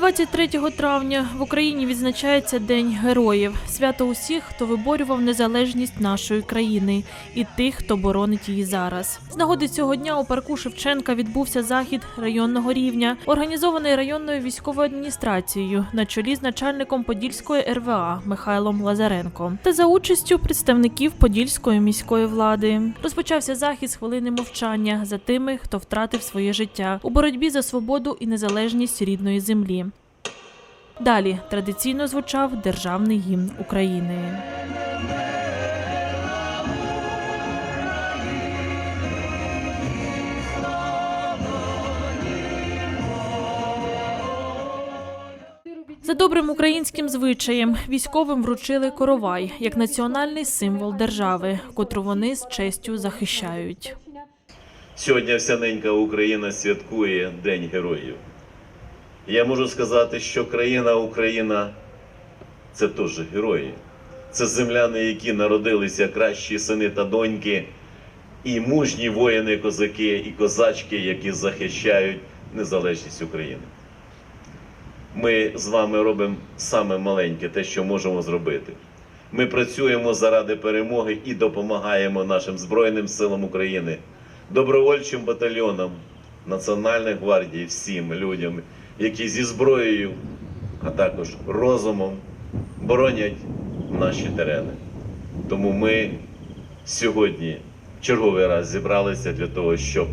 23 травня в Україні відзначається День героїв, свято усіх, хто виборював незалежність нашої країни, і тих, хто боронить її зараз. З нагоди цього дня у парку Шевченка відбувся захід районного рівня, організований районною військовою адміністрацією на чолі з начальником Подільської РВА Михайлом Лазаренко та за участю представників Подільської міської влади. Розпочався захід з хвилини мовчання за тими, хто втратив своє життя у боротьбі за свободу і незалежність рідної землі. Далі традиційно звучав державний гімн України. За добрим українським звичаєм військовим вручили коровай як національний символ держави, котру вони з честю захищають. Сьогодні вся ненька Україна святкує День Героїв. Я можу сказати, що країна Україна це теж герої. Це земляни, які народилися кращі сини та доньки, і мужні воїни, козаки і козачки, які захищають незалежність України. Ми з вами робимо саме маленьке, те, що можемо зробити. Ми працюємо заради перемоги і допомагаємо нашим Збройним силам України, добровольчим батальйонам Національної гвардії, всім людям, які зі зброєю, а також розумом боронять наші терени. Тому ми сьогодні черговий раз зібралися для того, щоб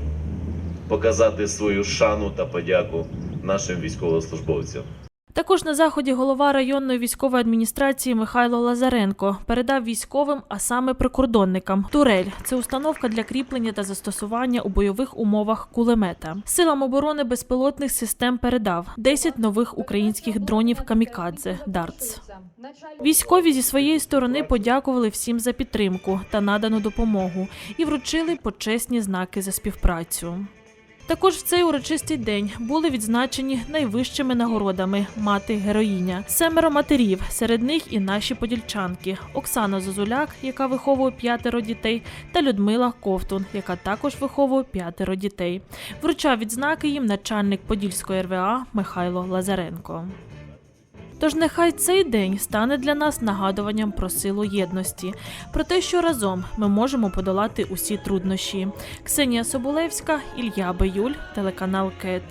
показати свою шану та подяку нашим військовослужбовцям. Також на заході голова районної військової адміністрації Михайло Лазаренко передав військовим, а саме прикордонникам. Турель це установка для кріплення та застосування у бойових умовах кулемета. Силам оборони безпілотних систем передав 10 нових українських дронів камікадзе Дартс. Військові зі своєї сторони подякували всім за підтримку та надану допомогу і вручили почесні знаки за співпрацю. Також в цей урочистий день були відзначені найвищими нагородами мати героїня, семеро матерів, серед них і наші подільчанки Оксана Зозуляк, яка виховує п'ятеро дітей, та Людмила Ковтун, яка також виховує п'ятеро дітей. Вручав відзнаки їм начальник Подільської РВА Михайло Лазаренко. Тож нехай цей день стане для нас нагадуванням про силу єдності, про те, що разом ми можемо подолати усі труднощі. Ксенія Соболевська, Ілля Беюль, телеканал КЕТ.